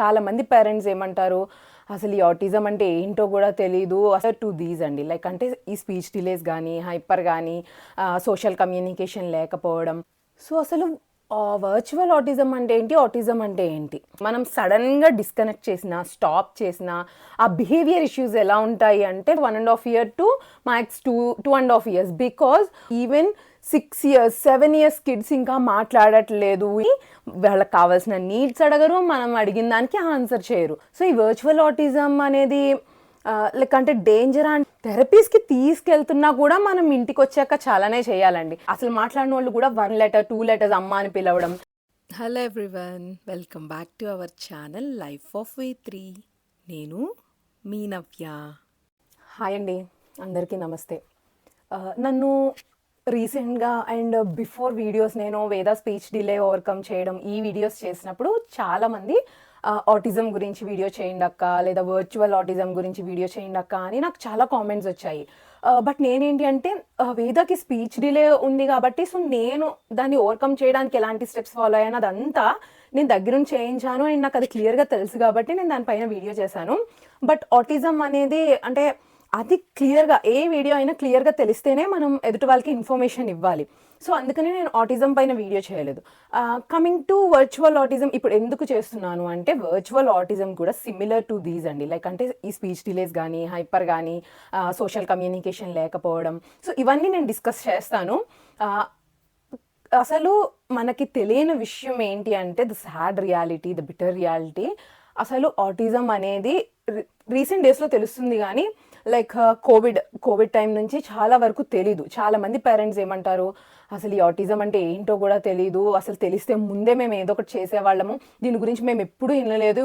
చాలా మంది పేరెంట్స్ ఏమంటారు అసలు ఈ ఆటిజం అంటే ఏంటో కూడా తెలీదు. అసలు టు దీస్ అండి. లైక్ అంటే ఈ స్పీచ్ డిలేస్ కానీ హైపర్ కానీ సోషల్ కమ్యూనికేషన్ లేకపోవడం. సో అసలు వర్చువల్ ఆటిజం అంటే ఏంటి ఆటిజం అంటే ఏంటి? మనం సడన్గా డిస్కనెక్ట్ చేసిన స్టాప్ చేసిన ఆ బిహేవియర్ ఇష్యూస్ ఎలా ఉంటాయి అంటే one and half year to max two two and half years because even six years seven years kids ఇంకా మాట్లాడట్లేదు. వాళ్ళకి కావాల్సిన నీడ్స్ అడగరు మనం అడిగిన దానికి ఆన్సర్ చేయరు. సో ఈ వర్చువల్ ఆటిజం అనేది లైక్ అంటే డేంజర్ అండ్ థెరపీస్కి తీసుకెళ్తున్నా కూడా మనం ఇంటికి వచ్చాక చాలానే చేయాలండి. అసలు మాట్లాడిన వాళ్ళు కూడా వన్ లెటర్ టూ లెటర్స్ అమ్మ అని పిలవడం. Hello everyone welcome back to our channel life of way three నేను మీ నవ్య. హాయ్ అండి అందరికీ నమస్తే. నన్ను రీసెంట్గా అండ్ బిఫోర్ వీడియోస్ నేను వేద స్పీచ్ డిలే ఓవర్కమ్ చేయడం ఈ వీడియోస్ చేసినప్పుడు చాలామంది ఆటిజం గురించి వీడియో చేయండి అక్క లేదా వర్చువల్ ఆటిజం గురించి వీడియో చేయండి అక్క అని నాకు చాలా కామెంట్స్ వచ్చాయి. బట్ నేనేంటి అంటే వేదాకి వేదకి స్పీచ్ డిలే ఉంది కాబట్టి సో నేను దాన్ని ఓవర్కమ్ చేయడానికి ఎలాంటి స్టెప్స్ ఫాలో అయ్యాను అదంతా నేను దగ్గరుండి చేయించాను అండ్ నాకు అది క్లియర్గా తెలుసు కాబట్టి నేను దానిపైన వీడియో చేశాను. బట్ ఆటిజం అనేది అంటే అది క్లియర్గా ఏ వీడియో అయినా క్లియర్గా తెలిస్తేనే మనం ఎదుటి వాళ్ళకి ఇన్ఫర్మేషన్ ఇవ్వాలి. సో అందుకని నేను ఆటిజం పైన వీడియో చేయలేదు. కమింగ్ టు వర్చువల్ ఆటిజం ఇప్పుడు ఎందుకు చేస్తున్నాను అంటే వర్చువల్ ఆటిజం కూడా సిమిలర్ టు దీస్ అండి. లైక్ అంటే ఈ స్పీచ్ డిలేస్ కానీ హైపర్ కానీ సోషల్ కమ్యూనికేషన్ లేకపోవడం. సో ఇవన్నీ నేను డిస్కస్ చేస్తాను. అసలు మనకి తెలియని విషయం ఏంటి అంటే the sad reality the bitter reality అసలు ఆటిజం అనేది రీసెంట్ డేస్లో తెలుస్తుంది కానీ లైక్ కోవిడ్ కోవిడ్ టైం నుంచి చాలా వరకు తెలీదు. చాలా మంది పేరెంట్స్ ఏమంటారు అసలు ఈ ఆటిజం అంటే ఏంటో కూడా తెలియదు అసలు తెలిస్తే ముందే మేము ఏదో ఒకటి చేసేవాళ్ళము. దీని గురించి మేము ఎప్పుడూ వినలేదు.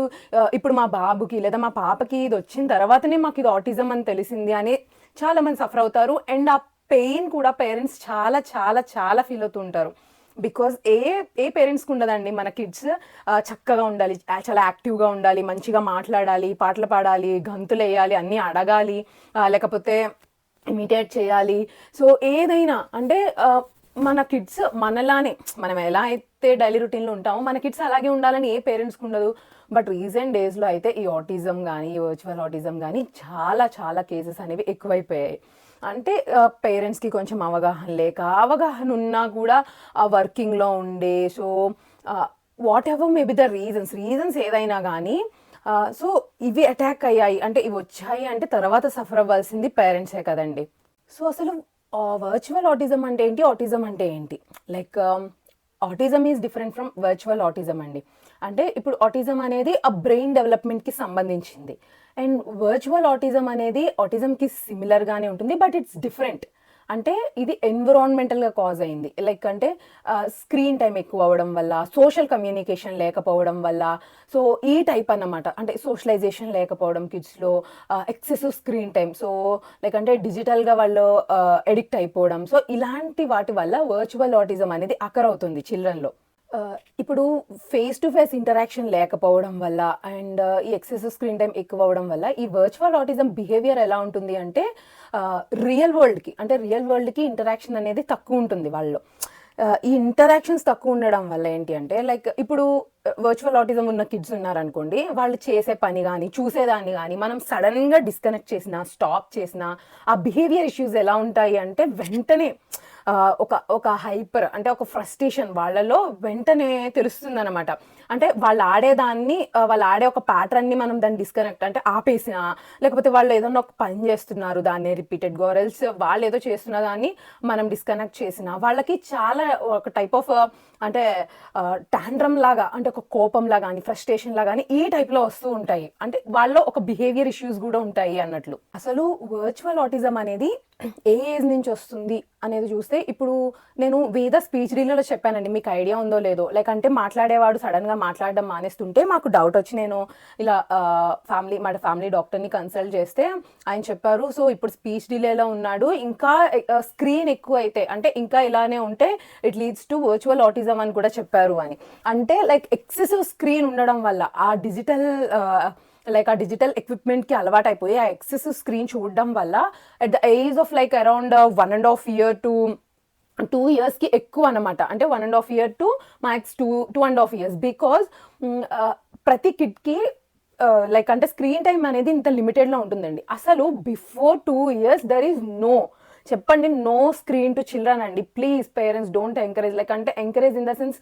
ఇప్పుడు మా బాబుకి లేదా మా పాపకి ఇది వచ్చిన తర్వాతనే మాకు ఇది ఆటిజం అని తెలిసింది అని చాలా మంది సఫర్ అవుతారు. అండ్ ఆ పెయిన్ కూడా పేరెంట్స్ చాలా చాలా చాలా ఫీల్ అవుతుంటారు బికాజ్ ఏ ఏ పేరెంట్స్కి ఉండదండి. మన కిడ్స్ చక్కగా ఉండాలి. చాలా యాక్టివ్గా ఉండాలి. మంచిగా మాట్లాడాలి. పాటలు పాడాలి. గంతులు వేయాలి అన్నీ అడగాలి. లేకపోతే ఇమిటేట్ చేయాలి. సో ఏదైనా అంటే మన కిడ్స్ మనలానే మనం ఎలా అయితే డైలీ రొటీన్లో ఉంటామో మన కిడ్స్ అలాగే ఉండాలని ఏ పేరెంట్స్కి ఉండదు. బట్ రీసెంట్ డేస్లో అయితే ఈ ఆటిజం కానీ ఈ వర్చువల్ ఆటిజం కానీ చాలా చాలా కేసెస్ అనేవి ఎక్కువైపోయాయి. అంటే పేరెంట్స్కి కొంచెం అవగాహన లేక అవగాహన ఉన్నా కూడా ఆ వర్కింగ్లో ఉండే so whatever maybe the reasons reasons ఏదైనా కానీ సో ఇవి అటాక్ అయ్యాయి. అంటే ఇవి వచ్చాయి అంటే తర్వాత సఫర్ అవ్వాల్సింది పేరెంట్సే కదండి. సో అసలు వర్చువల్ ఆటిజం అంటే ఏంటి? ఆటిజం అంటే ఏంటి? Like autism is different from virtual autism అండి. అంటే ఇప్పుడు ఆటిజం అనేది ఆ బ్రెయిన్ డెవలప్మెంట్కి సంబంధించింది. అండ్ వర్చువల్ ఆటిజం అనేది ఆటిజంకి సిమిలర్గానే ఉంటుంది బట్ ఇట్స్ డిఫరెంట్ అంటే ఇది ఎన్విరాన్మెంటల్గా కాజ్ అయింది. లైక్ అంటే స్క్రీన్ టైం ఎక్కువ అవ్వడం వల్ల సోషల్ కమ్యూనికేషన్ లేకపోవడం వల్ల సో ఈ టైప్ అన్నమాట. అంటే సోషలైజేషన్ లేకపోవడం కిడ్స్లో excessive screen time so like అంటే డిజిటల్గా వాళ్ళు ఎడిక్ట్ అయిపోవడం. సో ఇలాంటి వాటి వల్ల వర్చువల్ ఆటిజం అనేది అకర్ అవుతుంది చిల్డ్రన్లో. ఇప్పుడు ఫేస్ టు ఫేస్ ఇంటరాక్షన్ లేకపోవడం వల్ల అండ్ ఈ ఎక్సెసివ్ స్క్రీన్ టైం ఎక్కువ అవ్వడం వల్ల ఈ వర్చువల్ ఆటిజం బిహేవియర్ ఎలా ఉంటుంది అంటే రియల్ వరల్డ్కి అంటే రియల్ వరల్డ్కి ఇంటరాక్షన్ అనేది తక్కువ ఉంటుంది వాళ్ళు ఈ ఇంటరాక్షన్స్ తక్కువ ఉండడం వల్ల ఏంటి అంటే లైక్ ఇప్పుడు వర్చువల్ ఆటిజం ఉన్న కిడ్స్ ఉన్నారనుకోండి వాళ్ళు చేసే పని కానీ చూసేదాన్ని కానీ మనం సడన్గా డిస్కనెక్ట్ చేసిన స్టాప్ చేసిన ఆ బిహేవియర్ ఇష్యూస్ ఎలా ఉంటాయి అంటే వెంటనే ఒక ఒక హైపర్ అంటే ఒక ఫ్రస్ట్రేషన్ వాళ్ళలో వెంటనే తెలుస్తుంది అనమాట అంటే వాళ్ళు ఆడేదాన్ని వాళ్ళు ఆడే ఒక ప్యాటర్న్ని మనం దాన్ని డిస్కనెక్ట్ అంటే ఆపేసిన లేకపోతే వాళ్ళు ఏదైనా ఒక పని చేస్తున్నారు దాన్ని రిపీటెడ్ గోరల్స్ వాళ్ళు ఏదో చేస్తున్న దాన్ని మనం డిస్కనెక్ట్ చేసిన వాళ్ళకి చాలా ఒక టైప్ ఆఫ్ అంటే టాండ్రమ్ లాగా అంటే ఒక కోపం లాగా కానీ ఫ్రస్ట్రేషన్ లాగా కానీ ఈ టైప్లో వస్తూ ఉంటాయి. అంటే వాళ్ళలో ఒక బిహేవియర్ ఇష్యూస్ కూడా ఉంటాయి అన్నట్లు. అసలు వర్చువల్ ఆటిజం అనేది ఏ ఏజ్ నుంచి వస్తుంది అనేది చూస్తే ఇప్పుడు నేను వేద స్పీచ్ రీల్లో చెప్పానండి మీకు ఐడియా ఉందో లేదో. లైక్ అంటే మాట్లాడేవాడు సడన్గా మాట్లాడడం మానేస్తుంటే మాకు డౌట్ వచ్చి నేను ఇలా ఫ్యామిలీ మా ఫ్యామిలీ డాక్టర్ని కన్సల్ట్ చేస్తే ఆయన చెప్పారు. సో ఇప్పుడు స్పీచ్ డిలేలో ఉన్నాడు. ఇంకా స్క్రీన్ ఎక్కువ అయితే అంటే ఇంకా ఇలానే ఉంటే it leads to virtual autism అని కూడా చెప్పారు అని. అంటే లైక్ ఎక్సెసివ్ స్క్రీన్ ఉండడం వల్ల ఆ డిజిటల్ లైక్ ఆ డిజిటల్ ఎక్విప్మెంట్కి అలవాటు అయిపోయి ఆ ఎక్సెసివ్ స్క్రీన్ చూడడం వల్ల at the age of like around one and half year to two ఇయర్స్కి ఎక్కువ అనమాట అంటే one and half year to max two two and half years because ప్రతి కిడ్కి లైక్ uh, అంటే స్క్రీన్ టైం అనేది ఇంత లిమిటెడ్లో ఉంటుందండి. అసలు before two years there is no చెప్పండి నో స్క్రీన్ టు చిల్డ్రన్ అండి. Please parents don't encourage like అంటే encourage in the sense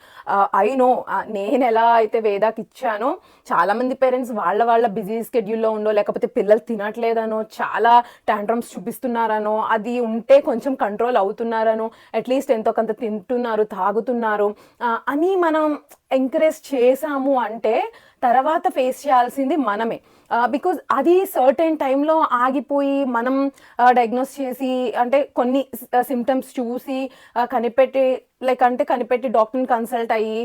I know నేను ఎలా అయితే వేదాకి ఇచ్చానో చాలామంది పేరెంట్స్ వాళ్ళ వాళ్ళ బిజీ స్కెడ్యూల్లో ఉండో లేకపోతే పిల్లలు తినట్లేదనో చాలా టాంట్రమ్స్ చూపిస్తున్నారనో అది ఉంటే కొంచెం కంట్రోల్ అవుతున్నారనో అట్లీస్ట్ ఎంతో కొంత తింటున్నారు తాగుతున్నారు. Uh, అని మనం ఎంకరేజ్ చేసాము అంటే తర్వాత ఫేస్ చేయాల్సింది మనమే. బికాజ్ అది సర్టెన్ టైంలో ఆగిపోయి మనం డయాగ్నోస్ చేసి అంటే కొన్ని సిమ్టమ్స్ చూసి కనిపెట్టి లైక్ అంటే కనిపెట్టి డాక్టర్ని కన్సల్ట్ అయ్యి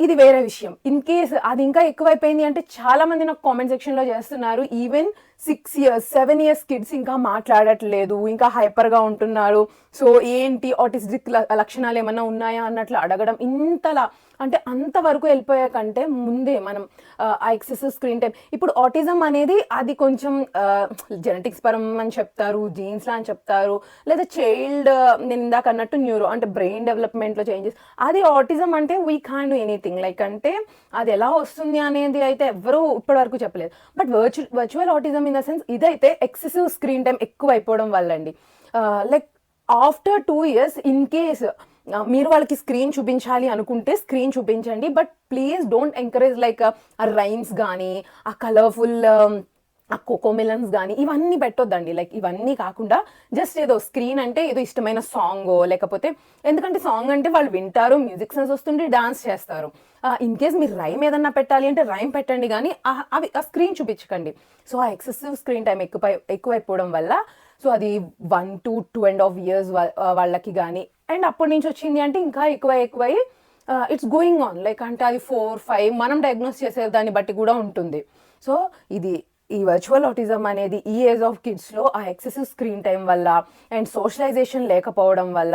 ఇది వేరే విషయం. ఇన్ కేస్ అది ఇంకా ఎక్కువైపోయింది అంటే చాలా మంది నాకు కామెంట్ సెక్షన్లో చేస్తున్నారు even six years seven years kids ఇంకా మాట్లాడట్లేదు ఇంకా హైపర్గా ఉంటున్నారు. సో ఏంటి ఆటిస్టిక్ లక్షణాలు ఏమైనా ఉన్నాయా అన్నట్లు అడగడం ఇంతలా అంటే అంతవరకు వెళ్ళిపోయాకంటే ముందే మనం ఆ, ఎక్సెసివ్ స్క్రీన్ టైం ఇప్పుడు ఆటిజం అనేది అది కొంచెం జెనెటిక్స్ పరం అని చెప్తారు జీన్స్లా అని చెప్తారు లేదా చైల్డ్ నేను ఇందాక అన్నట్టు న్యూరో అంటే బ్రెయిన్ డెవలప్మెంట్లో చేంజెస్ అది ఆటిజం అంటే we can do anything like అంటే అది ఎలా వస్తుంది అనేది అయితే ఎవరూ ఇప్పటి వరకు చెప్పలేదు. But virtue virtual autism in the sense ఇదైతే ఎక్సెసివ్ స్క్రీన్ టైం ఎక్కువ అయిపోవడం వల్ల అండి like after two years in case మీరు వాళ్ళకి స్క్రీన్ చూపించాలి అనుకుంటే స్క్రీన్ చూపించండి but please don't encourage like ఆ రైమ్స్ కానీ ఆ కలర్ఫుల్ ఆ కోకోమెలన్స్ కానీ um, ఇవన్నీ పెట్టొద్దండి. లైక్ ఇవన్నీ కాకుండా జస్ట్ ఏదో స్క్రీన్ అంటే ఏదో ఇష్టమైన సాంగ్ లేకపోతే ఎందుకంటే సాంగ్ అంటే వాళ్ళు వింటారు మ్యూజిక్ సెన్స్ వస్తుంటే డాన్స్ చేస్తారు. ఇన్ కేస్ మీరు రైమ్ ఏదన్నా పెట్టాలి అంటే రైమ్ పెట్టండి కానీ అవి ఆ స్క్రీన్ చూపించకండి. సో ఆ ఎక్సెసివ్ స్క్రీన్ టైం ఎక్కువ ఎక్కువైపోవడం వల్ల సో అది one to two and half years వాళ్ళకి కానీ అండ్ అప్పటి నుంచి వచ్చింది అంటే ఇంకా ఎక్కువ ఎక్కువై ఇట్స్ గోయింగ్ ఆన్ లైక్ అంటే అది ఫోర్ ఫైవ్ మనం డయాగ్నోస్ చేసే దాన్ని బట్టి కూడా ఉంటుంది. సో ఇది ఈ వర్చువల్ ఆటిజం అనేది ఈ ఏజ్ ఆఫ్ కిడ్స్లో ఆ ఎక్సెసివ్ స్క్రీన్ టైం వల్ల అండ్ సోషలైజేషన్ లేకపోవడం వల్ల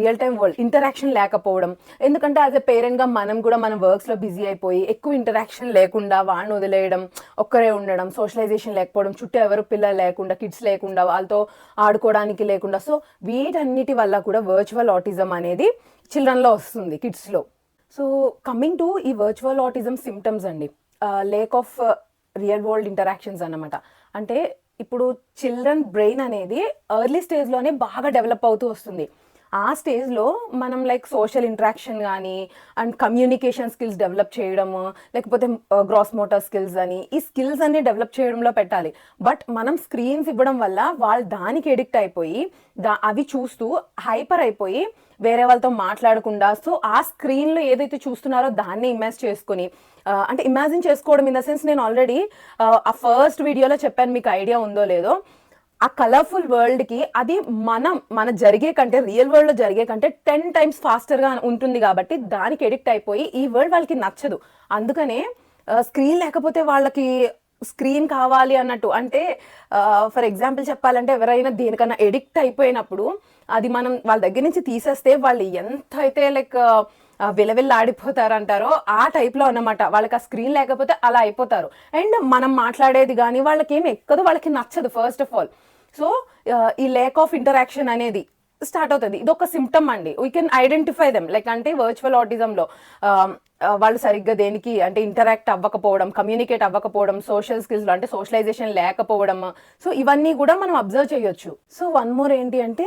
రియల్ టైం వరల్డ్ ఇంటరాక్షన్ లేకపోవడం. ఎందుకంటే యాజ్ ఎ పేరెంట్గా మనం కూడా మన వర్క్స్లో బిజీ అయిపోయి ఎక్కువ ఇంటరాక్షన్ లేకుండా వాడిని వదిలేయడం ఒక్కరే ఉండడం సోషలైజేషన్ లేకపోవడం చుట్టూ ఎవరు పిల్లలు లేకుండా కిడ్స్ లేకుండా వాళ్ళతో ఆడుకోవడానికి లేకుండా. సో వీటన్నిటి వల్ల కూడా వర్చువల్ ఆటిజం అనేది చిల్డ్రన్లో వస్తుంది కిడ్స్లో సో కమింగ్ టు ఈ వర్చువల్ ఆటిజం సిమ్టమ్స్ అండి lack of real world interactions అన్నమాట. అంటే ఇప్పుడు చిల్డ్రన్ బ్రెయిన్ అనేది ఎర్లీ స్టేజ్లోనే బాగా డెవలప్ అవుతూ వస్తుంది. ఆ స్టేజ్లో మనం లైక్ సోషల్ ఇంటరాక్షన్ కానీ అండ్ కమ్యూనికేషన్ స్కిల్స్ డెవలప్ చేయడము లేకపోతే గ్రాస్ మోటార్ స్కిల్స్ అని ఈ స్కిల్స్ అన్ని డెవలప్ చేయడంలో పెట్టాలి. బట్ మనం స్క్రీన్స్ ఇవ్వడం వల్ల వాళ్ళు దానికి ఎడిక్ట్ అయిపోయి దా అవి చూస్తూ హైపర్ అయిపోయి వేరే వాళ్ళతో మాట్లాడకుండా సో ఆ స్క్రీన్లో ఏదైతే చూస్తున్నారో దాన్ని ఇమాజ్ చేసుకొని అంటే ఇమాజిన్ చేసుకోవడం ఇన్ ద సెన్స్ నేను ఆల్రెడీ ఆ ఫస్ట్ వీడియోలో చెప్పాను మీకు ఐడియా ఉందో లేదో ఆ కలర్ఫుల్ వరల్డ్కి అది మనం మన జరిగే కంటే రియల్ వరల్డ్లో జరిగే కంటే టెన్ టైమ్స్ ఫాస్టర్గా ఉంటుంది కాబట్టి దానికి ఎడిక్ట్ అయిపోయి ఈ వరల్డ్ వాళ్ళకి నచ్చదు. అందుకనే స్క్రీన్ లేకపోతే వాళ్ళకి స్క్రీన్ కావాలి అన్నట్టు. అంటే ఫర్ ఎగ్జాంపుల్ చెప్పాలంటే ఎవరైనా దేనికన్నా ఎడిక్ట్ అయిపోయినప్పుడు అది మనం వాళ్ళ దగ్గర నుంచి తీసేస్తే వాళ్ళు ఎంత అయితే లైక్ విలవిల్లాడిపోతారంటారో ఆ టైప్లో అన్నమాట. వాళ్ళకి ఆ స్క్రీన్ లేకపోతే అలా అయిపోతారు. అండ్ మనం మాట్లాడేది కానీ వాళ్ళకి ఏమి ఎక్కదు వాళ్ళకి నచ్చదు first of all so uh, ఈ లేక్ ఆఫ్ ఇంటరాక్షన్ అనేది స్టార్ట్ అవుతుంది. ఇది ఒక సిమ్టమ్ అండి. We can identify them like అంటే వర్చువల్ ఆటిజంలో వాళ్ళు సరిగ్గా దేనికి అంటే ఇంటరాక్ట్ అవ్వకపోవడం కమ్యూనికేట్ అవ్వకపోవడం సోషల్ స్కిల్స్ అంటే సోషలైజేషన్ లేకపోవడం సో ఇవన్నీ కూడా మనం అబ్జర్వ్ చేయొచ్చు. సో వన్ మోర్ ఏంటి అంటే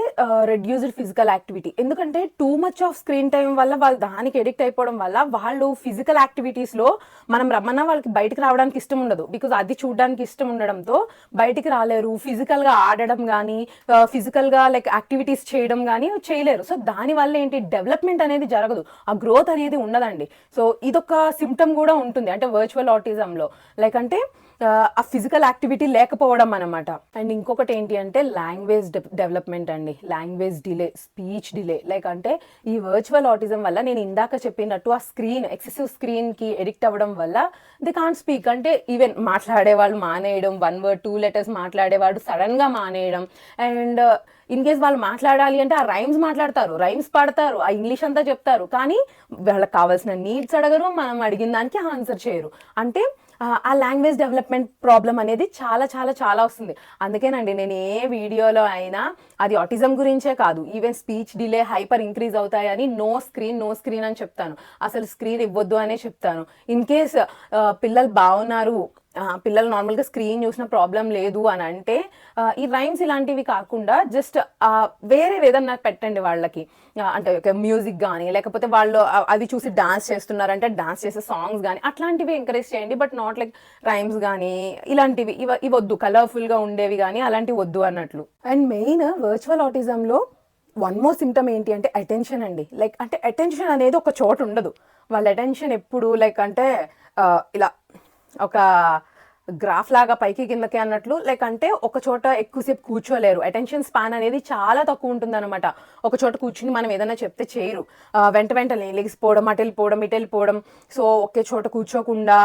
రెడ్యూస్డ్ ఫిజికల్ యాక్టివిటీ ఎందుకంటే too much of screen time వల్ల వాళ్ళు దానికి ఎడిక్ట్ అయిపోవడం వల్ల వాళ్ళు ఫిజికల్ యాక్టివిటీస్లో మనం రమ్మన్నా వాళ్ళకి బయటకు రావడానికి ఇష్టం ఉండదు. బికాజ్ అది చూడడానికి ఇష్టం ఉండడంతో బయటికి రాలేరు. ఫిజికల్గా ఆడడం కానీ ఫిజికల్గా లైక్ యాక్టివిటీస్ చేయడం కానీ చేయలేరు. సో దాని వల్ల ఏంటి? డెవలప్మెంట్ అనేది జరగదు. ఆ గ్రోత్ అనేది ఉండదండి. సో ఇదొక సిమ్టమ్ కూడా ఉంటుంది. అంటే వర్చువల్ ఆటిజంలో లైక్ అంటే ఆ, ఫిజికల్ యాక్టివిటీ లేకపోవడం అనమాట అండ్ ఇంకొకటి ఏంటి అంటే లాంగ్వేజ్ డెవలప్మెంట్ అండి. Language delay speech delay like అంటే ఈ వర్చువల్ ఆటిజం వల్ల నేను ఇందాక చెప్పినట్టు ఆ స్క్రీన్ ఎక్సెసివ్ స్క్రీన్కి ఎడిక్ట్ అవ్వడం వల్ల ది కాంట్ స్పీక్ అంటే ఈవెన్ మాట్లాడేవాళ్ళు మానేయడం వన్ వర్డ్ టూ లెటర్స్ మాట్లాడేవాడు సడన్గా మానేయడం. అండ్ uh, ఇన్ కేస్ వాళ్ళు మాట్లాడాలి అంటే ఆ రైమ్స్ మాట్లాడతారు రైమ్స్ పాడతారు ఆ ఇంగ్లీష్ అంతా చెప్తారు. కానీ వాళ్ళకి కావాల్సిన నీడ్స్ అడగరు మనం అడిగిన దానికి ఆన్సర్ చేయరు. అంటే ఆ లాంగ్వేజ్ డెవలప్మెంట్ ప్రాబ్లం అనేది చాలా చాలా చాలా వస్తుంది. అందుకేనండి నేను ఏ వీడియోలో అయినా అది ఆటిజం గురించే కాదు even speech delay hyper increase అవుతాయని నో స్క్రీన్ నో స్క్రీన్ అని చెప్తాను. అసలు స్క్రీన్ ఇవ్వద్దు అనే చెప్తాను. ఇన్ కేస్ పిల్లలు బాగున్నారు పిల్లలు నార్మల్గా స్క్రీన్ చూసిన ప్రాబ్లం లేదు అని అంటే ఈ రైమ్స్ ఇలాంటివి కాకుండా జస్ట్ వేరే ఏదన్నా పెట్టండి వాళ్ళకి. అంటే ఒక మ్యూజిక్ కానీ లేకపోతే వాళ్ళు అది అవి చూసి డాన్స్ చేస్తున్నారంటే డాన్స్ చేసే సాంగ్స్ కానీ అట్లాంటివి ఎంకరేజ్ చేయండి. బట్ నాట్ లైక్ రైమ్స్ కానీ ఇలాంటివి ఇవ ఇవద్దు కలర్ఫుల్గా ఉండేవి కానీ అలాంటివి వద్దు అన్నట్లు. అండ్ మెయిన్ వర్చువల్ ఆటిజంలో వన్ మోర్ సిమ్టమ్ ఏంటి అంటే అటెన్షన్ అండి. లైక్ అంటే అటెన్షన్ అనేది ఒక చోట ఉండదు. వాళ్ళ అటెన్షన్ ఎప్పుడు లైక్ అంటే ఇలా ఒక గ్రాఫ్ లాగా పైకి కిందకి అన్నట్లు లైక్ అంటే ఒక చోట ఎక్కువసేపు కూర్చోలేరు. అటెన్షన్ స్పాన్ అనేది చాలా తక్కువ ఉంటుంది అనమాట ఒక చోట కూర్చుని మనం ఏదైనా చెప్తే చేయరు. వెంట వెంటనే లెగిసిపోవడం అటు వెళ్ళిపోవడం ఇటు వెళ్ళిపోవడం. సో ఒకే చోట కూర్చోకుండా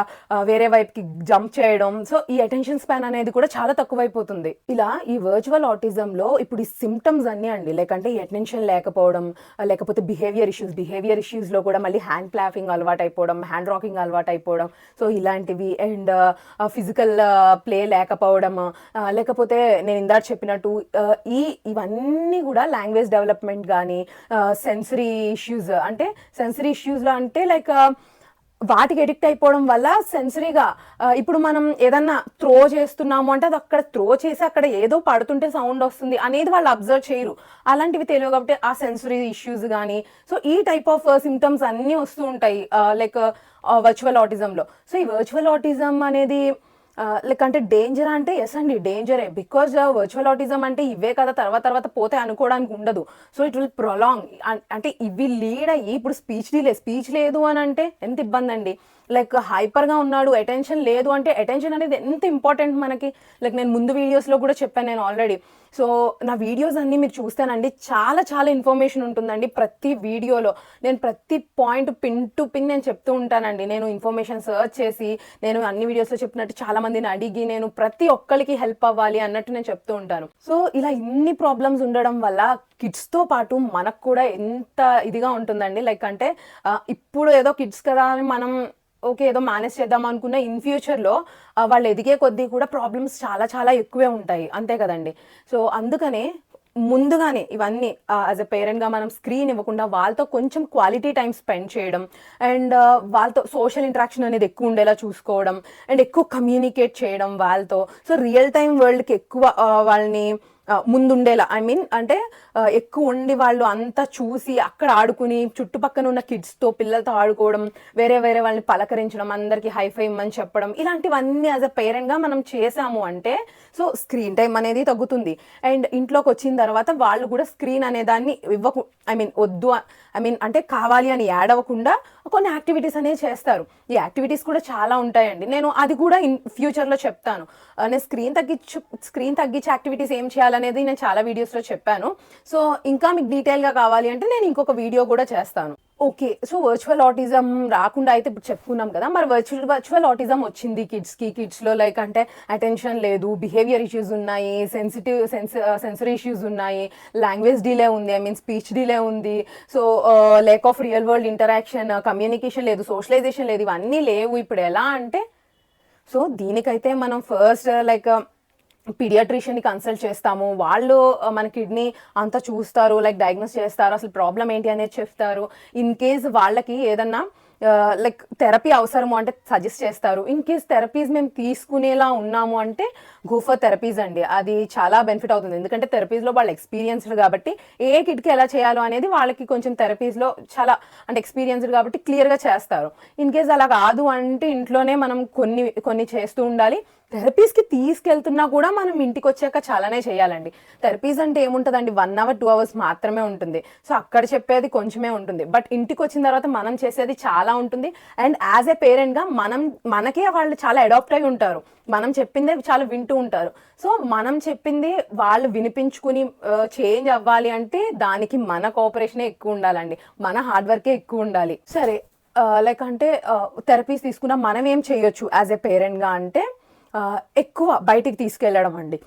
వేరే వైపుకి జంప్ చేయడం. సో ఈ అటెన్షన్ స్పాన్ అనేది కూడా చాలా తక్కువైపోతుంది. ఇలా ఈ వర్చువల్ ఆటిజంలో ఇప్పుడు ఈ సిమ్టమ్స్ అన్నీ అండి లేకంటే ఈ అటెన్షన్ లేకపోవడం లేకపోతే బిహేవియర్ ఇష్యూస్ బిహేవియర్ ఇష్యూస్లో కూడా మళ్ళీ హ్యాండ్ ప్లాఫింగ్ అలవాటు అయిపోవడం హ్యాండ్ రాకింగ్ అలవాటు అయిపోవడం సో ఇలాంటివి. అండ్ ఫిజికల్ ఫిజికల్ ప్లే లేకపోవడం లేకపోతే నేను ఇందాక చెప్పినట్టు uh, ఈ ఇవన్నీ కూడా లాంగ్వేజ్ డెవలప్మెంట్ కానీ సెన్సరీ ఇష్యూస్ అంటే సెన్సరీ ఇష్యూస్లో అంటే లైక్ uh, వాటికి ఎడిక్ట్ అయిపోవడం వల్ల సెన్సరీగా uh, ఇప్పుడు మనం ఏదన్నా త్రో చేస్తున్నాము అంటే అది అక్కడ త్రో చేసి అక్కడ ఏదో పడుతుంటే సౌండ్ వస్తుంది అనేది వాళ్ళు అబ్జర్వ్ చేయరు. అలాంటివి తెలియదు కాబట్టి ఆ సెన్సరీ ఇష్యూస్ కానీ సో ఈ టైప్ ఆఫ్ సిమ్టమ్స్ అన్నీ వస్తూ ఉంటాయి లైక్ వర్చువల్ ఆటిజంలో సో ఈ వర్చువల్ ఆటిజం అనేది లైక్ అంటే డేంజర్ అంటే ఎస్ అండి డేంజరే బికాజ్ వర్చువల్ ఆటిజం అంటే ఇవే కదా తర్వాత తర్వాత పోతే అనుకోవడానికి ఉండదు. సో ఇట్ విల్ ప్రొలాంగ్ అంటే ఇవి లీడ్ అయ్యి ఇప్పుడు స్పీచ్ డిలే స్పీచ్ లేదు అని అంటే ఎంత ఇబ్బంది అండి లైక్ హైపర్గా ఉన్నాడు అటెన్షన్ లేదు అంటే అటెన్షన్ అనేది ఎంత ఇంపార్టెంట్ మనకి? లైక్ నేను ముందు వీడియోస్లో కూడా చెప్పాను నేను ఆల్రెడీ. సో నా వీడియోస్ అన్నీ మీరు చూస్తానండి. చాలా చాలా ఇన్ఫర్మేషన్ ఉంటుందండి ప్రతి వీడియోలో. నేను ప్రతి పాయింట్ పిన్ టు పిన్ నేను చెప్తూ ఉంటానండి. నేను ఇన్ఫర్మేషన్ సర్చ్ చేసి నేను అన్ని వీడియోస్లో చెప్పినట్టు చాలా మందిని అడిగి నేను ప్రతి ఒక్కరికి హెల్ప్ అవ్వాలి అన్నట్టు నేను చెప్తూ ఉంటాను. సో ఇలా ఇన్ని ప్రాబ్లమ్స్ ఉండడం వల్ల కిడ్స్తో పాటు మనకు కూడా ఎంత ఇదిగా ఉంటుందండి? లైక్ అంటే ఇప్పుడు ఏదో కిడ్స్ కదా అని మనం ఓకే ఏదో మేనేజ్ చేద్దాం అనుకున్న ఇన్ ఫ్యూచర్లో వాళ్ళు ఎదిగే కొద్దీ కూడా ప్రాబ్లమ్స్ చాలా చాలా ఎక్కువే ఉంటాయి. అంతే కదండి. సో అందుకనే ముందుగానే ఇవన్నీ యాజ్ ఎ పేరెంట్గా మనం స్క్రీన్ ఇవ్వకుండా వాళ్ళతో కొంచెం క్వాలిటీ టైం స్పెండ్ చేయడం అండ్ వాళ్ళతో సోషల్ ఇంటరాక్షన్ అనేది ఎక్కువ ఉండేలా చూసుకోవడం అండ్ ఎక్కువ కమ్యూనికేట్ చేయడం వాళ్ళతో. సో రియల్ టైం వరల్డ్కి ఎక్కువ వాళ్ళని ముందుండేలా. ఐ మీన్ అంటే ఎక్కువ ఉండి వాళ్ళు అంతా చూసి అక్కడ ఆడుకుని చుట్టుపక్కల ఉన్న కిడ్స్తో పిల్లలతో ఆడుకోవడం వేరే వేరే వాళ్ళని పలకరించడం అందరికీ హైఫై ఇమ్మని చెప్పడం ఇలాంటివన్నీ యాజ్ అ పేరెంట్గా మనం చేసాము అంటే సో స్క్రీన్ టైం అనేది తగ్గుతుంది. అండ్ ఇంట్లోకి వచ్చిన తర్వాత వాళ్ళు కూడా స్క్రీన్ అనే దాన్ని ఇవ్వకు ఐ మీన్ వద్దు ఐ మీన్ అంటే కావాలి అని యాడ్ అవ్వకుండా కొన్ని యాక్టివిటీస్ అనేవి చేస్తారు. ఈ యాక్టివిటీస్ కూడా చాలా ఉంటాయండి. నేను అది కూడా ఇన్ ఫ్యూచర్లో చెప్తాను. నేను స్క్రీన్ తగ్గించు స్క్రీన్ తగ్గించే యాక్టివిటీస్ ఏం చేయాలనేది నేను చాలా వీడియోస్లో చెప్పాను. సో ఇంకా మీకు డీటెయిల్గా కావాలి అంటే నేను ఇంకొక వీడియో కూడా చేస్తాను. ఓకే సో వర్చువల్ ఆటిజం రాకుండా అయితే ఇప్పుడు చెప్పుకున్నాం కదా మరి వర్చువల్ వర్చువల్ ఆటిజం వచ్చింది కిడ్స్కి కిడ్స్లో లైక్ అంటే అటెన్షన్ లేదు బిహేవియర్ ఇష్యూస్ ఉన్నాయి సెన్సిటివ్ సెన్స్ సెన్సరీ ఇష్యూస్ ఉన్నాయి లాంగ్వేజ్ డిలే ఉంది ఐ మీన్ స్పీచ్ డిలే ఉంది so lack of real world interaction communication లేదు సోషలైజేషన్ లేదు ఇవన్నీ లేవు ఇప్పుడు. ఎలా అంటే సో దీనికైతే మనం ఫస్ట్ లైక్ uh, uh, పీడియాట్రిషియన్ని కన్సల్ట్ చేస్తాము. వాళ్ళు మన కిడ్నీ అంతా చూస్తారు లైక్ డయాగ్నోస్ చేస్తారు అసలు ప్రాబ్లం ఏంటి అనేది చెప్తారు. ఇన్ కేస్ వాళ్ళకి ఏదన్నా లైక్ థెరపీ అవసరము అంటే సజెస్ట్ చేస్తారు. ఇన్ కేస్ థెరపీస్ మేము తీసుకునేలా ఉన్నాము అంటే గుఫర్ థెరపీస్ అండి. అది చాలా బెనిఫిట్ అవుతుంది. ఎందుకంటే థెరపీస్లో వాళ్ళు ఎక్స్పీరియన్స్డ్ కాబట్టి ఏ కిడ్కి ఎలా చేయాలో అనేది వాళ్ళకి కొంచెం థెరపీస్లో చాలా అంటే ఎక్స్పీరియన్స్డ్ కాబట్టి క్లియర్గా చేస్తారు. ఇన్ కేస్ అలా కాదు అంటే ఇంట్లోనే మనం కొన్ని కొన్ని చేస్తూ ఉండాలి. థెరపీస్కి తీసుకెళ్తున్నా కూడా మనం ఇంటికి వచ్చాక చాలానే చేయాలండి. థెరపీస్ అంటే ఏముంటుందండి? వన్ అవర్ టూ అవర్స్ మాత్రమే ఉంటుంది. సో అక్కడ చెప్పేది కొంచెమే ఉంటుంది. బట్ ఇంటికి వచ్చిన తర్వాత మనం చేసేది చాలా ఉంటుంది. అండ్ యాజ్ ఏ పేరెంట్గా మనం మనకే వాళ్ళు చాలా అడాప్ట్ అయి ఉంటారు. మనం చెప్పిందే చాలా వింటూ ఉంటారు. సో మనం చెప్పింది వాళ్ళు వినిపించుకుని చేంజ్ అవ్వాలి అంటే దానికి మన కోఆపరేషనే ఎక్కువ ఉండాలండి. మన హార్డ్ వర్కే ఎక్కువ ఉండాలి. సరే లైక్ అంటే థెరపీస్ తీసుకున్న మనం ఏం చేయొచ్చు యాజ్ ఎ పేరెంట్గా అంటే ఎక్కువ బయటికి తీసుకెళ్ళడం అండి.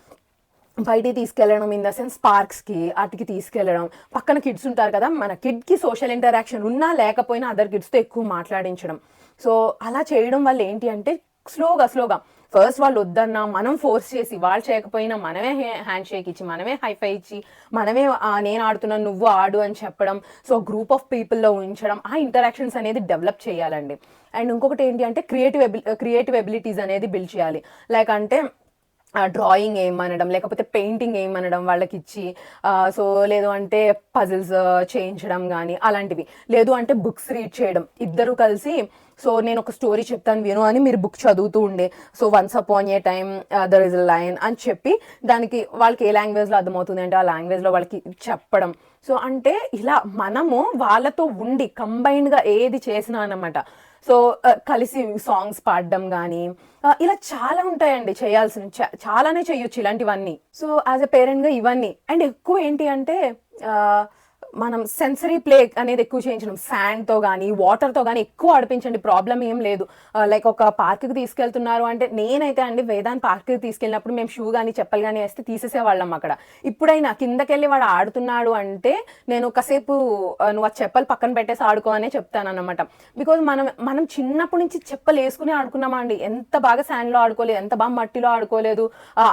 బయటికి తీసుకెళ్ళడం ఇన్ ద సెన్స్ పార్క్స్కి వాటికి తీసుకెళ్ళడం. పక్కన కిడ్స్ ఉంటారు కదా మన కిడ్కి సోషల్ ఇంటరాక్షన్ ఉన్నా లేకపోయినా అదర్ కిడ్స్తో ఎక్కువ మాట్లాడించడం. సో అలా చేయడం వల్ల ఏంటి అంటే స్లోగా స్లోగా ఫస్ట్ వాళ్ళు వద్దన్నా మనం ఫోర్స్ చేసి వాళ్ళు చేయకపోయినా మనమే హ్యాండ్ షేక్ ఇచ్చి మనమే హైఫై ఇచ్చి మనమే నేను ఆడుతున్నాను నువ్వు ఆడు అని చెప్పడం సో గ్రూప్ ఆఫ్ పీపుల్లో ఉంచడం ఆ ఇంటరాక్షన్స్ అనేది డెవలప్ చేయాలండి. అండ్ ఇంకొకటి ఏంటి అంటే క్రియేటివ్ క్రియేటివ్ ఎబిలిటీస్ అనేది బిల్డ్ చేయాలి. లైక్ అంటే డ్రాయింగ్ ఏమనడం లేకపోతే పెయింటింగ్ ఏమనడం వాళ్ళకి ఇచ్చి సో లేదు అంటే పజిల్స్ చేయించడం కానీ అలాంటివి. లేదు అంటే బుక్స్ రీడ్ చేయడం. ఇద్దరు కలిసి సో నేను ఒక స్టోరీ చెప్తాను విను అని మీరు బుక్ చదువుతూ ఉండే. So once upon a time there is lion అని చెప్పి దానికి వాళ్ళకి ఏ లాంగ్వేజ్లో అర్థమవుతుంది అంటే ఆ లాంగ్వేజ్లో వాళ్ళకి చెప్పడం. సో అంటే ఇలా మనము వాళ్ళతో ఉండి కంబైన్డ్గా ఏది చేసినా అనమాట సో కలిసి సాంగ్స్ పాడడం కానీ ఇలా చాలా ఉంటాయండి చేయాల్సిన చాలానే చేయొచ్చు ఇలాంటివన్నీ. సో యాజ్ అ పేరెంట్గా ఇవన్నీ. అండ్ ఎక్కువ ఏంటి అంటే మనం సెన్సరీ ప్లే అనేది ఎక్కువ చేయించడం. శాండ్తో కానీ వాటర్తో కానీ ఎక్కువ ఆడిపించండి ప్రాబ్లం ఏం లేదు. లైక్ ఒక పార్క్కి తీసుకెళ్తున్నారు అంటే నేనైతే అండి వేదాంత్ పార్క్కి తీసుకెళ్ళినప్పుడు మేము షూ కానీ చెప్పలు కానీ వేస్తే తీసేసేవాళ్ళం అక్కడ. ఇప్పుడైనా కిందకెళ్ళి వాడు ఆడుతున్నాడు అంటే నేను కాసేపు నువ్వు ఆ చెప్పలు పక్కన పెట్టేసి ఆడుకో అనే చెప్తాను అనమాట బికాజ్ మనం మనం చిన్నప్పటి నుంచి చెప్పలు వేసుకుని ఆడుకున్నామా అండి? ఎంత బాగా శాండ్లో ఆడుకోలేదు ఎంత బాగా మట్టిలో ఆడుకోలేదు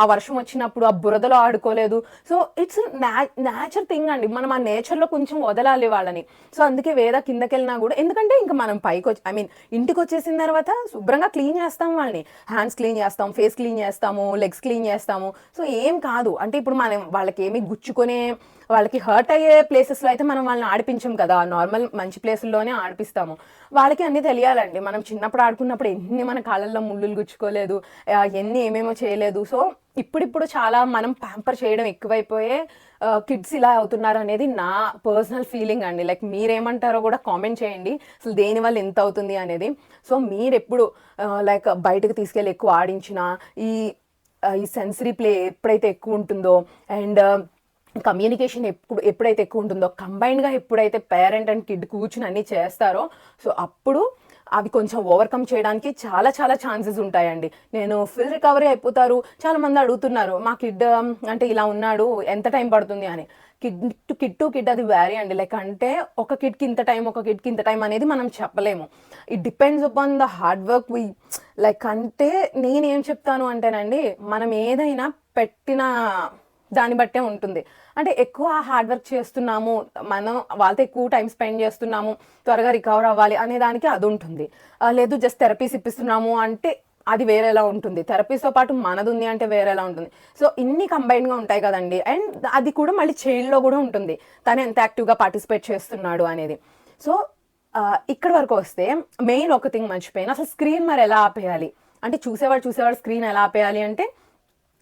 ఆ వర్షం వచ్చినప్పుడు ఆ బురదలో ఆడుకోలేదు. సో ఇట్స్ న్యాచర్ థింగ్ అండి. మనం ఆ నేచర్లో కొంచెం వదలాలి వాళ్ళని. సో అందుకే వేద కిందకి వెళ్ళినా కూడా ఎందుకంటే ఇంకా మనం పైకి వచ్చి ఐ మీన్ ఇంటికి వచ్చేసిన తర్వాత శుభ్రంగా క్లీన్ చేస్తాం వాళ్ళని. హ్యాండ్స్ క్లీన్ చేస్తాం ఫేస్ క్లీన్ చేస్తాము లెగ్స్ క్లీన్ చేస్తాము. సో ఏం కాదు. అంటే ఇప్పుడు మనం వాళ్ళకి ఏమి గుచ్చుకునే వాళ్ళకి హర్ట్ అయ్యే ప్లేసెస్లో అయితే మనం వాళ్ళని ఆడిపించం కదా. నార్మల్ మంచి ప్లేసుల్లోనే ఆడిపిస్తాము. వాళ్ళకి అన్నీ తెలియాలండి. మనం చిన్నప్పుడు ఆడుకున్నప్పుడు ఎన్ని మన కాళ్ళల్లో ముళ్ళులు గుచ్చుకోలేదు. ఎన్ని ఏమేమో చేయలేదు. సో ఇప్పుడిప్పుడు చాలా మనం ప్యాంపర్ చేయడం ఎక్కువైపోయే కిడ్స్ ఇలా అవుతున్నారు అనేది నా పర్సనల్ ఫీలింగ్ అండి. లైక్ మీరేమంటారో కూడా కామెంట్ చేయండి. అసలు దేని వల్ల ఎంత అవుతుంది అనేది. సో మీరు ఎప్పుడు లైక్ బయటకు తీసుకెళ్ళి ఎక్కువ ఆడించినా ఈ ఈ సెన్సరీ ప్లే ఎప్పుడైతే ఎక్కువ ఉంటుందో అండ్ కమ్యూనికేషన్ ఎప్పుడు ఎప్పుడైతే ఎక్కువ ఉంటుందో కంబైన్గా ఎప్పుడైతే పేరెంట్ అండ్ కిడ్ కూర్చుని అన్నీ చేస్తారో సో అప్పుడు అవి కొంచెం ఓవర్కమ్ చేయడానికి చాలా చాలా ఛాన్సెస్ ఉంటాయండి. నేను ఫుల్ రికవరీ అయిపోతారు చాలా మంది అడుగుతున్నారు మా కిడ్ అంటే ఇలా ఉన్నాడు ఎంత టైం పడుతుంది? అని. Kid to kid to kid అది వ్యారీ అండి. లైక్ అంటే ఒక కిడ్కి ఇంత టైం ఒక కిడ్కి ఇంత టైం అనేది మనం చెప్పలేము. It depends upon the hard work we like అంటే నేనేం చెప్తాను అంటేనండి మనం ఏదైనా పెట్టిన దాన్ని బట్టే ఉంటుంది. అంటే ఎక్కువ హార్డ్ వర్క్ చేస్తున్నాము మనం వాళ్ళతో ఎక్కువ టైం స్పెండ్ చేస్తున్నాము త్వరగా రికవర్ అవ్వాలి అనే దానికి అది ఉంటుంది. లేదు జస్ట్ థెరపీస్ ఇప్పిస్తున్నాము అంటే అది వేరేలా ఉంటుంది. థెరపీస్తో పాటు మనది ఉంది అంటే వేరేలా ఉంటుంది. సో ఇన్ని కంబైన్గా ఉంటాయి కదండి. అండ్ అది కూడా మళ్ళీ చైల్డ్లో కూడా ఉంటుంది. తను ఎంత యాక్టివ్గా పార్టిసిపేట్ చేస్తున్నాడు అనేది. సో ఇక్కడ వరకు వస్తే మెయిన్ ఒక థింగ్ మర్చిపోయిన. అసలు స్క్రీన్ మరి ఎలా ఆపేయాలి? అంటే చూసేవాడు చూసేవాడు స్క్రీన్ ఎలా ఆపేయాలి అంటే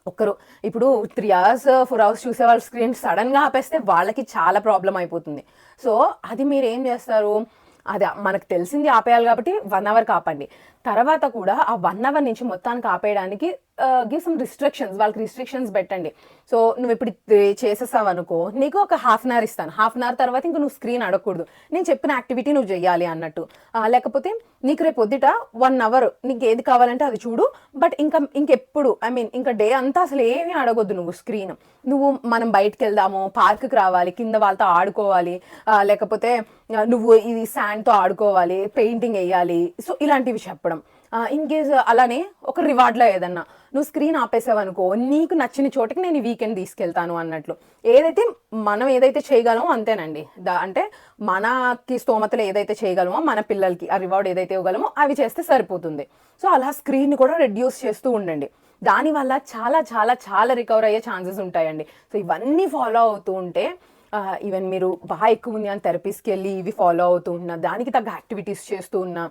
ఒక్కరు. ఇప్పుడు త్రీ అవర్స్ ఫోర్ అవర్స్ చూసే వాళ్ళ స్క్రీన్ సడన్గా ఆపేస్తే వాళ్ళకి చాలా ప్రాబ్లం అయిపోతుంది. సో అది మీరు ఏం చేస్తారు? అది మనకు తెలిసింది ఆపేయాలి కాబట్టి వన్ అవర్ ఆపండి. తర్వాత కూడా ఆ వన్ అవర్ నుంచి మొత్తానికి ఆపేయడానికి గివ్ సమ్ రిస్ట్రిక్షన్స్ వాళ్ళకి రిస్ట్రిక్షన్స్ పెట్టండి. సో నువ్వు ఇప్పుడు చేసేసావు అనుకో నీకు ఒక హాఫ్ అన్ అవర్ ఇస్తాను. హాఫ్ అన్ అవర్ తర్వాత ఇంకా నువ్వు స్క్రీన్ అడగకూడదు. నేను చెప్పిన యాక్టివిటీ నువ్వు చేయాలి అన్నట్టు. లేకపోతే నీకు రేపు పొద్దుట వన్ అవర్ నీకు ఏది కావాలంటే అది చూడు. బట్ ఇంకా ఇంకెప్పుడు ఐ మీన్ ఇంకా డే అంతా అసలు ఏమీ అడగొద్దు నువ్వు స్క్రీన్ నువ్వు మనం బయటకు వెళ్దాము పార్క్కి రావాలి కింద వాళ్ళతో ఆడుకోవాలి లేకపోతే నువ్వు ఇది శాండ్తో ఆడుకోవాలి పెయింటింగ్ వేయాలి. సో ఇలాంటివి చెప్పడం. ఇన్ కేస్ అలానే ఒక రివార్డ్లో ఏదన్నా. నువ్వు స్క్రీన్ ఆపేసావనుకో నీకు నచ్చిన చోటకి నేను వీకెండ్ తీసుకెళ్తాను అన్నట్లు. ఏదైతే మనం ఏదైతే చేయగలమో అంతేనండి. దా అంటే మనకి స్తోమతలు ఏదైతే చేయగలమో మన పిల్లలకి ఆ రివార్డ్ ఏదైతే ఇవ్వగలమో అవి చేస్తే సరిపోతుంది. సో అలా స్క్రీన్ కూడా రెడ్యూస్ చేస్తూ ఉండండి. దానివల్ల చాలా చాలా చాలా రికవర్ అయ్యే ఛాన్సెస్ ఉంటాయండి. సో ఇవన్నీ ఫాలో అవుతూ ఉంటే ఈవెన్ మీరు బాగా ఎక్కువ ఉంది అని థెరపీస్కి వెళ్ళి ఇవి ఫాలో అవుతూ ఉన్నా దానికి తగ్గ యాక్టివిటీస్ చేస్తూ ఉన్నా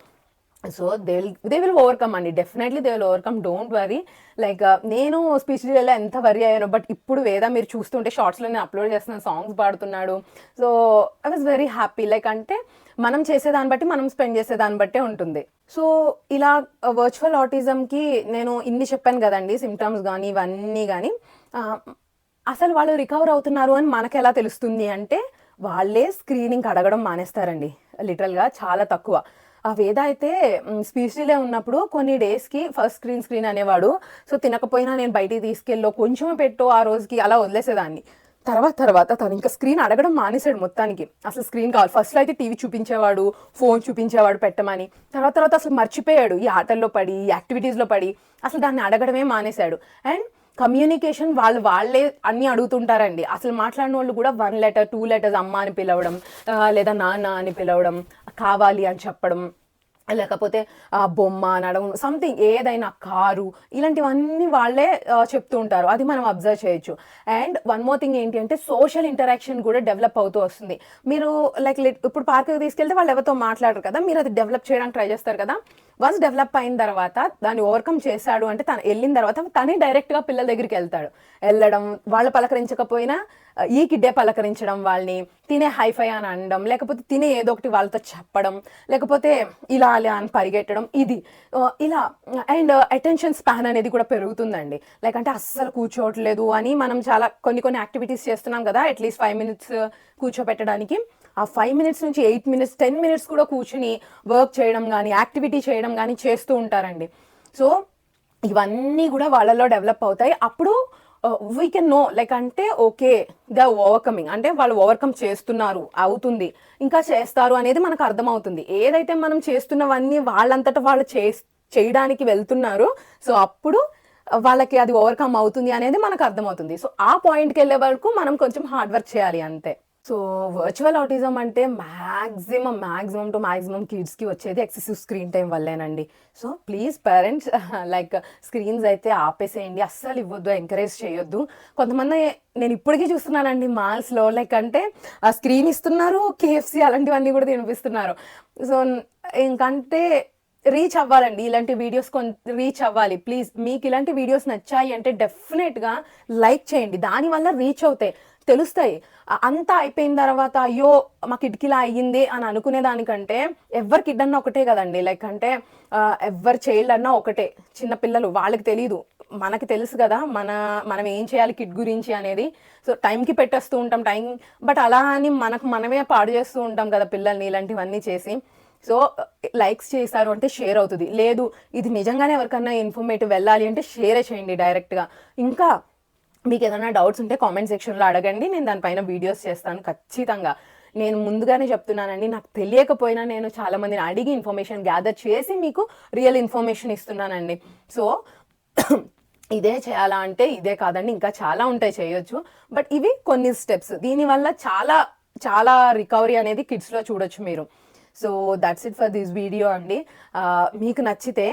so they will they will overcome అండి. Definitely they will overcome don't worry like నేను స్పీచ్ డిలేలో ఎంత వరీ అయ్యాను బట్ ఇప్పుడు వేద మీరు చూస్తుంటే షార్ట్స్లో నేను అప్లోడ్ చేస్తున్నాను songs పాడుతున్నాడు. So I was very happy like అంటే మనం చేసేదాన్ని బట్టి మనం స్పెండ్ చేసేదాన్ని బట్టే ఉంటుంది. సో ఇలా uh, వర్చువల్ ఆటిజంకి నేను ఇన్ని చెప్పాను కదండి సిమ్టమ్స్ కానీ ఇవన్నీ కానీ అసలు వాళ్ళు రికవర్ అవుతున్నారు అని మనకు ఎలా తెలుస్తుంది అంటే వాళ్ళే స్క్రీనింగ్ అడగడం మానేస్తారండి. లిటరల్గా చాలా తక్కువ. ఆ వేద అయితే స్పీచ్లీలే ఉన్నప్పుడు కొన్ని డేస్కి ఫస్ట్ స్క్రీన్ స్క్రీన్ అనేవాడు. సో తినకపోయినా నేను బయటికి తీసుకెళ్ళో కొంచెం పెట్టు ఆ రోజుకి అలా వదిలేసేదాన్ని. తర్వాత తర్వాత తను ఇంకా స్క్రీన్ అడగడం మానేశాడు మొత్తానికి. అసలు స్క్రీన్ కావాలి. ఫస్ట్లో అయితే టీవీ చూపించేవాడు ఫోన్ చూపించేవాడు పెట్టమని. తర్వాత తర్వాత అసలు మర్చిపోయాడు. ఈ ఆటల్లో పడి ఈ యాక్టివిటీస్లో పడి అసలు దాన్ని అడగడమే మానేశాడు. అండ్ కమ్యూనికేషన్ వాళ్ళు వాళ్ళే అన్ని అడుగుతుంటారండి. అసలు మాట్లాడిన వాళ్ళు కూడా వన్ లెటర్ టూ లెటర్స్ అమ్మ అని పిలవడం లేదా నాన్న అని పిలవడం కావాలి అని చెప్పడం లేకపోతే బొమ్మ నడవం సంథింగ్ ఏదైనా కారు ఇలాంటివన్నీ వాళ్ళే చెప్తూ ఉంటారు. అది మనం అబ్జర్వ్ చేయొచ్చు. అండ్ వన్ మోర్ థింగ్ ఏంటి అంటే సోషల్ ఇంటరాక్షన్ కూడా డెవలప్ అవుతూ వస్తుంది. మీరు లైక్ ఇప్పుడు పార్క్కి తీసుకెళ్తే వాళ్ళు ఎవరితో మాట్లాడరు కదా? మీరు అది డెవలప్ చేయడానికి ట్రై చేస్తారు కదా? వన్స్ డెవలప్ అయిన తర్వాత దాన్ని ఓవర్కమ్ చేశాడు అంటే తను వెళ్ళిన తర్వాత తనే డైరెక్ట్గా పిల్లల దగ్గరికి వెళ్తాడు. వెళ్ళడం వాళ్ళు పలకరించకపోయినా ఈ కిడ్డే పలకరించడం వాళ్ళని తినే హైఫై అని అనడం లేకపోతే తినే ఏదో ఒకటి వాళ్ళతో చెప్పడం లేకపోతే ఇలా అలా అని పరిగెట్టడం ఇది. ఇలా అండ్ అటెన్షన్ స్పాన్ అనేది కూడా పెరుగుతుందండి. లైక్ అంటే అస్సలు కూర్చోవట్లేదు అని మనం చాలా కొన్ని కొన్ని యాక్టివిటీస్ చేస్తున్నాం కదా అట్లీస్ట్ ఫైవ్ మినిట్స్ కూర్చోబెట్టడానికి ఆ ఫైవ్ మినిట్స్ నుంచి ఎయిట్ మినిట్స్ టెన్ మినిట్స్ కూడా కూర్చుని వర్క్ చేయడం కానీ యాక్టివిటీ చేయడం కానీ చేస్తూ ఉంటారండి. సో ఇవన్నీ కూడా వాళ్ళలో డెవలప్ అవుతాయి. అప్పుడు వీ కెన్ నో లైక్ అంటే ఓకే ద ఓవర్కమింగ్ అంటే వాళ్ళు ఓవర్కమ్ చేస్తున్నారు అవుతుంది. ఇంకా చేస్తారు అనేది మనకు అర్థమవుతుంది. ఏదైతే మనం చేస్తున్నవన్నీ వాళ్ళంతటా వాళ్ళు చే చేయడానికి వెళ్తున్నారు సో అప్పుడు uh, వాళ్ళకి అది ఓవర్కమ్ అవుతుంది అనేది మనకు అర్థమవుతుంది. సో ఆ పాయింట్కి వెళ్ళే వరకు మనం కొంచెం హార్డ్ వర్క్ చేయాలి అంతే. సో వర్చువల్ ఆటిజం అంటే మ్యాక్సిమం మ్యాక్సిమం టు మ్యాక్సిమం కిడ్స్కి వచ్చేది excessive screen time వల్లేనండి. So please parents like screens అయితే ఆపేసేయండి. అస్సలు ఇవ్వద్దు ఎంకరేజ్ చేయొద్దు. కొంతమంది నేను ఇప్పటికీ చూస్తున్నానండి మాల్స్లో లైక్ అంటే ఆ స్క్రీన్ ఇస్తున్నారు కేఎఫ్సి అలాంటివన్నీ కూడా తినిపిస్తున్నారు. సో ఇంకంటే రీచ్ అవ్వాలండి. ఇలాంటి వీడియోస్ కొంత రీచ్ అవ్వాలి. ప్లీజ్ మీకు ఇలాంటి వీడియోస్ నచ్చాయి అంటే డెఫినెట్గా లైక్ చేయండి. దానివల్ల రీచ్ అవుతాయి. తెలుస్తాయి. అంతా అయిపోయిన తర్వాత అయ్యో మా కిటికీలా అయ్యింది అని అనుకునే దానికంటే ఎవరి కిడ్ అన్నా ఒకటే కదండి. లైక్ అంటే ఎవరి చైల్డ్ అన్నా ఒకటే. చిన్న పిల్లలు వాళ్ళకి తెలియదు మనకి తెలుసు కదా మన మనం ఏం చేయాలి కిడ్ గురించి అనేది. సో టైంకి పెట్టేస్తూ ఉంటాం టైం బట్ అలా అని మనకు మనమే పాడు చేస్తూ ఉంటాం కదా పిల్లల్ని ఇలాంటివన్నీ చేసి. సో లైక్స్ చేశారు అంటే షేర్ అవుతుంది. లేదు ఇది నిజంగానే ఎవరికన్నా ఇన్ఫర్మేటివ్ వెళ్ళాలి అంటే షేరే చేయండి డైరెక్ట్గా ఇంకా మీకు ఏదైనా డౌట్స్ ఉంటే కామెంట్ సెక్షన్లో అడగండి. నేను దానిపైన వీడియోస్ చేస్తాను ఖచ్చితంగా. నేను ముందుగానే చెప్తున్నానండి. నాకు తెలియకపోయినా నేను చాలా మందిని అడిగి ఇన్ఫర్మేషన్ గ్యాదర్ చేసి మీకు రియల్ ఇన్ఫర్మేషన్ ఇస్తున్నానండి. సో ఇదే చేయాలా అంటే ఇదే కాదండి. ఇంకా చాలా ఉంటాయి చేయొచ్చు. బట్ ఇవి కొన్ని స్టెప్స్ దీనివల్ల చాలా చాలా రికవరీ అనేది కిడ్స్లో చూడొచ్చు మీరు. So that's it for this video అండి. మీకు నచ్చితే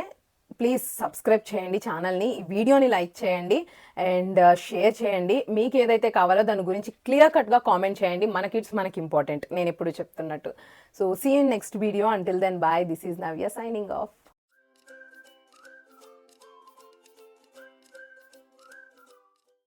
ప్లీజ్ సబ్స్క్రైబ్ చేయండి ఛానల్ని ఈ వీడియోని లైక్ చేయండి అండ్ షేర్ చేయండి. మీకు ఏదైతే కావాలో దాని గురించి క్లియర్ కట్గా కామెంట్ చేయండి. మన కిడ్స్ మనకి ఇంపార్టెంట్. నేను ఎప్పుడు చెప్తున్నట్టు. So see in next video until then bye this is Navya signing off